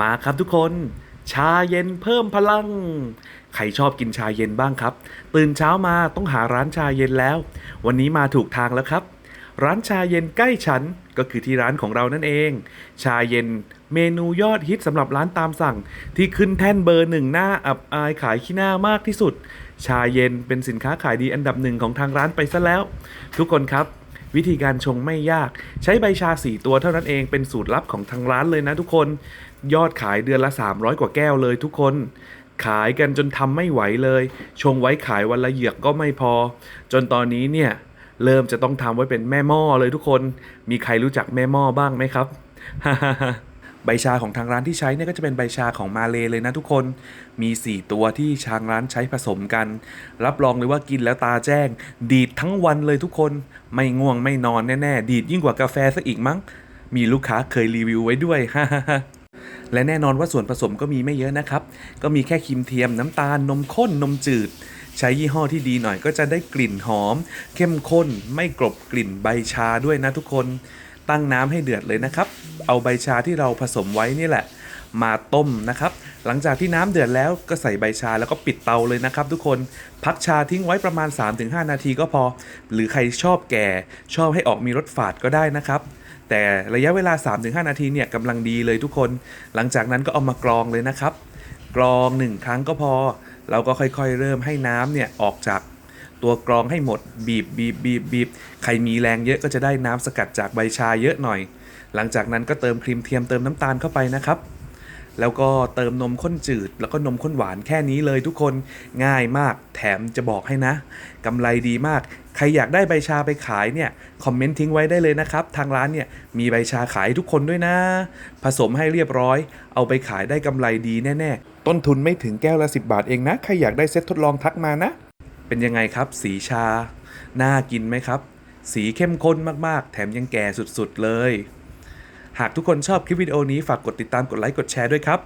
มาครับทุกคน ชาเย็นเพิ่มพลัง ใครชอบกินชาเย็นบ้างครับ ตื่นเช้ามาต้องหาร้านชาเย็นแล้ว วันนี้มาถูกทางแล้วครับ ร้านชาเย็นใกล้ฉันก็คือที่ร้านของเรานั่นเอง ชาเย็นเมนูยอดฮิตสำหรับร้านตามสั่ง ที่ขึ้นแท่นเบอร์หนึ่งหน้าอับอายขายขี้หน้ามากที่สุด ชาเย็นเป็นสินค้าขายดีอันดับหนึ่งของทางร้านไปซะแล้ว ทุกคนครับ วิธีการชงไม่ยาก ใช้ใบชา 4 ตัวเท่านั้นเองเป็นสูตรลับของทางร้านเลยนะทุกคน ยอดขายเดือนละ 300 กว่าแก้วเลยทุกคน ขายกันจนทำไม่ไหวเลย ชงไว้ขายวันละเหยือกก็ไม่พอ จนตอนนี้เนี่ยเริ่มจะต้องทำไว้เป็นแม่หม้อเลยทุกคน มีใครรู้จักแม่หม้อบ้างไหมครับ ใบชาของทางร้านที่ใช้เนี่ยก็จะเป็นใบชาของมาเลเลยนะทุกคน มี 4 ตัวที่ทางร้านใช้ผสมกัน รับรองเลยว่ากินแล้วตาแจ้ง ดีดทั้งวันเลยทุกคน ไม่ง่วงไม่นอนแน่ๆ ดีดยิ่งกว่ากาแฟซะอีกมั้ง มีลูกค้าเคยรีวิวไว้ด้วยฮ่าและแน่นอนว่าส่วนผสมก็มีไม่เยอะนะครับ ก็มีแค่ครีมเทียมน้ำตาลนมข้นนมจืด ใช้ยี่ห้อที่ดีหน่อยก็จะได้กลิ่นหอม เข้มข้นไม่กลบกลิ่นใบชาด้วยนะทุกคน ตั้งน้ำให้เดือดเลยนะครับ เอาใบชาที่เราผสมไว้นี่แหละ มาต้มนะครับ หลังจากที่น้ำเดือดแล้วก็ใส่ใบชาแล้วก็ปิดเตาเลยนะครับ ทุกคนพักชาทิ้งไว้ประมาณ 3-5 นาทีก็พอ หรือใครชอบแก่ ชอบให้ออกมีรสฝาดก็ได้นะครับแต่ระยะเวลา 3-5 นาทีเนี่ยกำลังดีเลยทุกคน หลังจากนั้นก็เอามากรองเลยนะครับ กรองหนึ่งครั้งก็พอ เราก็ค่อยๆ เริ่มให้น้ำเนี่ยออกจากตัวกรองให้หมด บีบบีบบีบบีบใครมีแรงเยอะก็จะได้น้ำสกัดจากใบชาเยอะหน่อย หลังจากนั้นก็เติมครีมเทียมเติมน้ำตาลเข้าไปนะครับ แล้วก็เติมนมข้นจืด แล้วก็นมข้นหวานแค่นี้เลยทุกคนง่ายมากแถมจะบอกให้นะกำไรดีมาก ใครอยากได้ใบชาไปขายเนี่ยคอมเมนต์ทิ้งไว้ได้เลยนะครับ ทางร้านเนี่ยมีใบชาขายทุกคนด้วยนะ ผสมให้เรียบร้อย เอาไปขายได้กำไรดีแน่ ๆ ต้นทุนไม่ถึงแก้วละ 10 บาทเองนะใครอยากได้เซ็ตทดลองทักมานะ เป็นยังไงครับ สีชาน่ากินไหมครับ สีเข้มข้นมากๆ แถมยังแก่สุดๆเลย หากทุกคนชอบคลิปวิดีโอนี้ฝากกดติดตามกดไลค์กดแชร์ด้วยครับ